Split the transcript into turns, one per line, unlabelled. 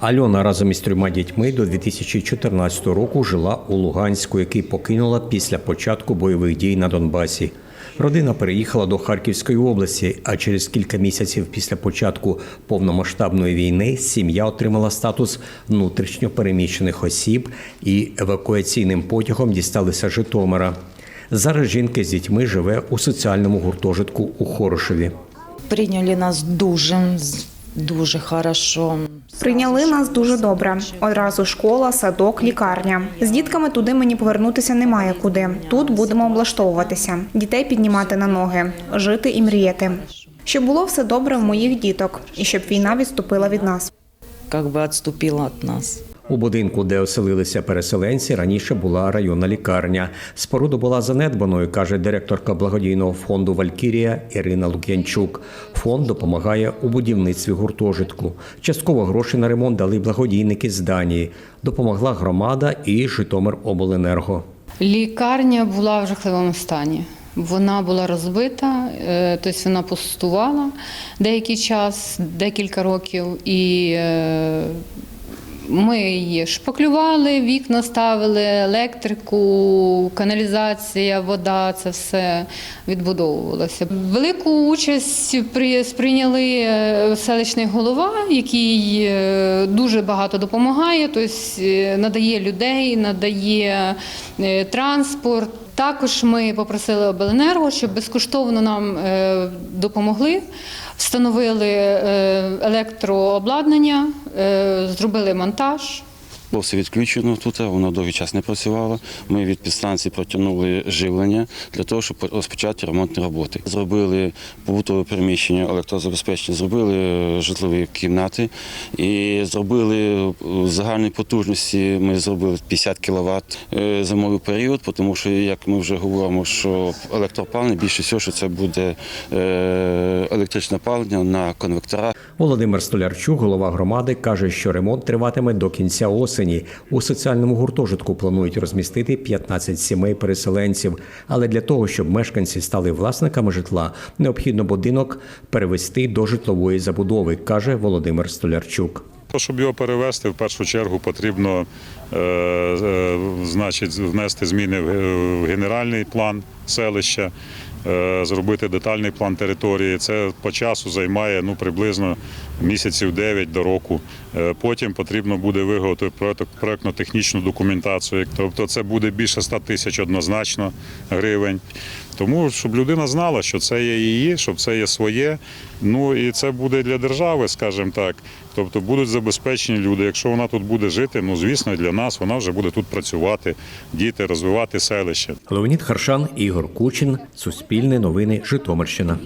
Альона разом із трьома дітьми до 2014 року жила у Луганську, який покинула після початку бойових дій на Донбасі. Родина переїхала до Харківської області, а через кілька місяців після початку повномасштабної війни сім'я отримала статус внутрішньо переміщених осіб і евакуаційним потягом дісталися Житомира. Зараз жінка з дітьми живе у соціальному гуртожитку у Хорошеві.
Прийняли нас дуже, дуже хорошо.
Прийняли нас дуже добре. Одразу школа, садок, лікарня. З дітками туди мені повернутися немає куди. Тут будемо облаштовуватися, дітей піднімати на ноги, жити і мріяти. Щоб було все добре в моїх діток, і щоб війна відступила від нас.
Як би отступила від нас.
У будинку, де оселилися переселенці, раніше була районна лікарня. Споруда була занедбаною, каже директорка благодійного фонду Валькірія Ірина Лук'янчук. Фонд допомагає у будівництві гуртожитку. Частково гроші на ремонт дали благодійники з Данії. Допомогла громада і Житомиробленерго.
Лікарня була в жахливому стані. Вона була розбита, е, тобто вона пустувала деякий час, декілька років, і е, ми її шпаклювали, вікна ставили, електрику, каналізація, вода це все відбудовувалося. Велику участь при- сприйняли е, селищний голова, який е, дуже багато допомагає, тобто е, надає людей, надає транспорт. Також ми попросили обленерго, щоб безкоштовно нам допомогли. Встановили е, електрообладнання, е, зробили монтаж.
Було все відключено тут, воно довгий час не працювало. Ми від підстанції протягнули живлення для того, щоб розпочати ремонтні роботи. Зробили побутове приміщення, електрозабезпечення, зробили е, житлові кімнати і зробили е, загальної потужності. Ми зробили 50 кВт зимовий період, тому що, як ми вже говоримо, що електроопалення більше всього, що це буде е, електричне опалення на конвекторах.
Володимир Столярчук, голова громади, каже, що ремонт триватиме до кінця осені. У соціальному гуртожитку планують розмістити 15 сімей переселенців. Але для того, щоб мешканці стали власниками житла, необхідно будинок перевести до житлової забудови, каже Володимир Столярчук.
Щоб його перевести, в першу чергу потрібно е, е, значить, внести зміни в генеральний план селища, е, зробити детальний план території. Це по часу займає ну, приблизно місяців 9 до року. Е, Потім потрібно буде виготовити проект- проектно-технічну документацію. Тобто це буде більше 100 тисяч однозначно гривень. Тому щоб людина знала, що це є її, щоб це є своє. Ну і це буде для держави, скажімо так. Тобто будуть забезпечені люди. Якщо вона тут буде жити, ну звісно, для нас вона вже буде тут працювати, діти, розвивати селище.
Леонід Харшан, Ігор Кучин, Суспільне новини, Житомирщина.